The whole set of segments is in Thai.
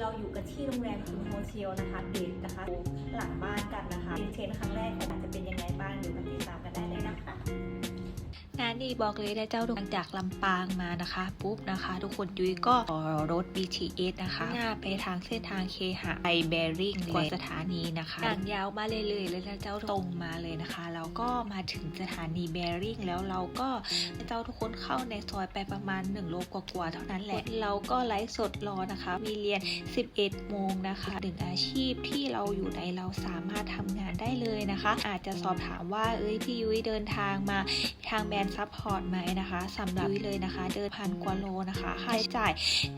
เราอยู่กันที่โรงแรมคือโฮเชียวนะคะเดทนะคะ หลังบ้านกันนะคะเรียนเชนครั้งแรกอาจจะเป็นยังไงบ้างอยู่กันติด งานนี้บอกเลยนะเจ้าหลังจากลำปางมานะคะปุ๊บนะคะ ทุกคนยุ้ยก็ต่อรถ BTS นะคะหน้าไปทางเส้นทางเคหะไอแบริ่งกว่าสถานีนะคะทางยาวมาเรื่อยๆเลยนะเจ้าตรงมาเลยนะคะแล้วก็มาถึงสถานีแบริ่งแล้วเราก็เจ้าทุกคนเข้าในซอยไปประมาณ1โลกว่าๆเท่านั้นแหละเราก็ไลฟ์สดรอนะคะ มีเรียน 11 โมงนะคะหนึ่งอาชีพที่เราอยู่ในเราสามารถทำงานได้เลยนะคะ อาจจะสอบถามว่าเอ้ยพี่ยุ้ยเดินทางมาทางแบรนซัพพอร์ตไหมนะคะสำหรับเลยนะคะ เดินพันกว่าโลนะคะค่าใช้จ่าย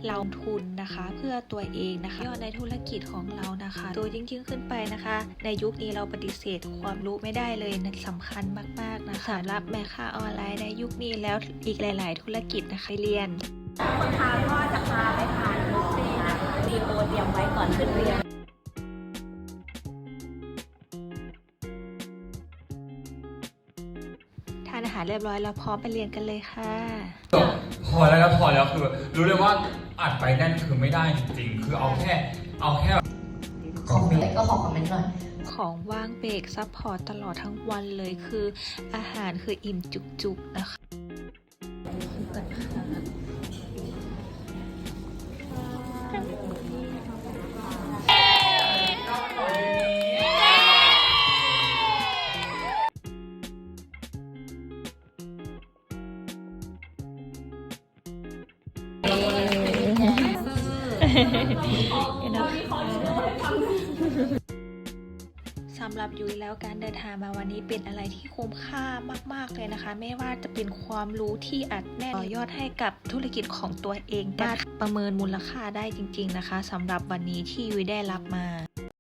เราทุนนะคะ เพื่อตัวเองนะคะยอดในธุรกิจของเรานะคะตัวยิ่งๆขึ้นไปนะคะ ในยุคนี้เราปฏิเสธความรู้ไม่ได้เลยนะสำคัญมากๆนะคะสำหรับแม่ค้าออนไลน์ในยุคนี้แล้วอีกหลาย ๆ ธุรกิจนะคะเรียนคนทานก็จะพาไปทานบุฟเฟ่ต์ีโอเตรียมไว้ก่อนขึ้นเรียนานอาหารเรียบร้อยแล้วพร้อมไปเรียนกันเลยค่ะพอแล้วนะพอแล้วคือ รู้เลยว่าอัดไปแน่นคือไม่ได้จริงๆ คือเอาแค่เอาแค่คอมเมนต์ก็ขอคอมเมนต์หน่อยของว่างเบรกซัพพอร์ตตลอดทั้งวันเลยคืออาหารคืออิ่มจุกๆนะคะสำหรับยุ้ยแล้วการเดินทางมาวันนี้เป็นอะไรที่คุ้มค่ามาก ๆ เลยนะคะ ไม่ว่าจะเป็นความรู้ที่อัดแน่นต่อยอดให้กับธุรกิจของตัวเองได้ประเมินมูลค่าได้จริง ๆ นะคะสำหรับวันนี้ที่ยุ้ยได้รับมา